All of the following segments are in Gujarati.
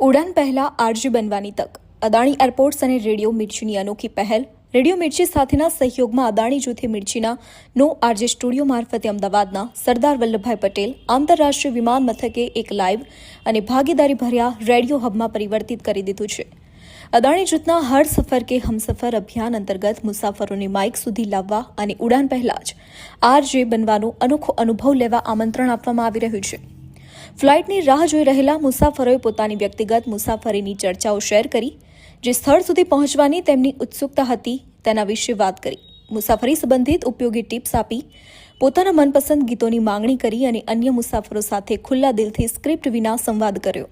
ઉડાન પહેલા આરજી બનવાની તક. અદાણી એરપોર્ટ્સ અને રેડિયો મિર્ચીની અનોખી પહેલ. રેડિયો મિર્ચી સાથેના સહયોગમાં અદાણી જૂથે મિર્ચીના નો આરજે સ્ટુડિયો મારફતે અમદાવાદના સરદાર વલ્લભભાઈ પટેલ, આંતરરાષ્ટ્રીય વિમાન મથકે એક લાઈવ અને ભાગીદારી ભર્યા રેડિયો હબમાં પરિવર્તિત કરી દીધું છે. અદાણી જૂથના હર સફર કે હમસફર અભિયાન અંતર્ગત મુસાફરોને માઇક સુધી લાવવા અને ઉડાન પહેલા જ આરજે બનવાનો અનોખો અનુભવ લેવા આમંત્રણ આપવામાં આવી રહ્યું છે. ફ્લાઇટની રાહ જોઈ રહેલા મુસાફરોએ પોતાની વ્યક્તિગત મુસાફરીની ચર્ચાઓ શેર કરી. જે સ્થળ સુધી પહોંચવાની તેમની ઉત્સુકતા હતી, તેના વિશે વાત કરી. મુસાફરી સંબંધિત ઉપયોગી ટિપ્સ આપી, પોતાના મનપસંદ ગીતોની માંગણી કરી અને અન્ય મુસાફરો સાથે ખુલ્લા દિલથી સ્ક્રિપ્ટ વિના સંવાદ કર્યો.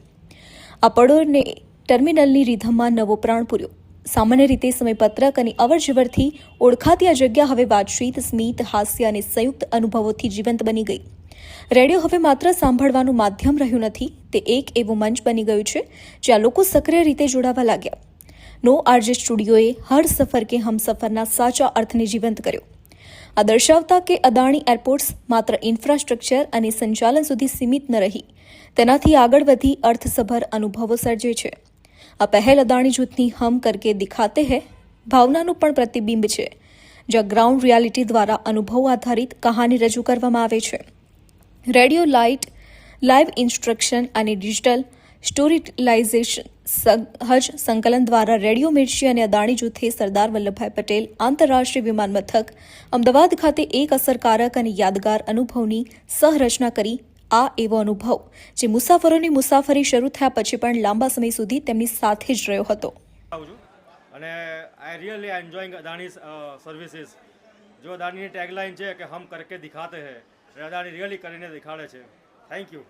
આ પડોળને ટર્મિનલની રીધમમાં નવો પ્રાણ પૂર્યો. સામાન્ય રીતે સમયપત્રક અને અવરજવરથી ઓળખાતી આ જગ્યા હવે વાતચીત, સ્મિત, હાસ્ય અને સંયુક્ત અનુભવોથી જીવંત બની ગઈ. રેડિયો હવે માત્ર સાંભળવાનું માધ્યમ રહ્યું નથી, તે એક એવું મંચ બની ગયું છે, જ્યાં લોકો સક્રિય રીતે જોડાવા લાગ્યા. નો આરજે સ્ટુડિયોએ હર સફર કે હમસફરના સાચા અર્થને જીવંત કર્યો. આ દર્શાવતા કે અદાણી એરપોર્ટ્સ માત્ર ઇન્ફ્રાસ્ટ્રક્ચર અને સંચાલન સુધી સીમિત ન રહી, તેનાથી આગળ વધી અર્થસભર અનુભવો સર્જે છે. આ પહેલ અદાણી જૂથની હમ કરકે દિખાતે હૈ, ભાવનાનું પણ પ્રતિબિંબ છે, જ્યાં ગ્રાઉન્ડ રિયાલિટી દ્વારા અનુભવ આધારિત કહાની રજૂ કરવામાં આવે છે. રેડિયો લાઇટ, લાઇવ ઇન્સ્ટ્રક્શન અને ડિજિટલ સ્ટોરીલાઇઝેશન સહજ સંકલન દ્વારા રેડિયો મિર્ચી અને અદાણી જૂથે સરદાર વલ્લભભાઈ પટેલ, આંતરરાષ્ટ્રીય વિમાન મથક, અમદાવાદ ખાતે એક અસરકારક અને યાદગાર અનુભવની સહરચના કરી આ એવો અનુભવ, જે મુસાફરોની મુસાફરી શરૂ થયા પછી પણ લાંબા સમય સુધી તેમની સાથે જ રહ્યો હતો. અને I really enjoying Adani services જો અદાણીની ટેગલાઇન છે કે હમ કરકે દિખાતે હૈ અદાણી રિયલી કરીને દેખાડે છે. Thank you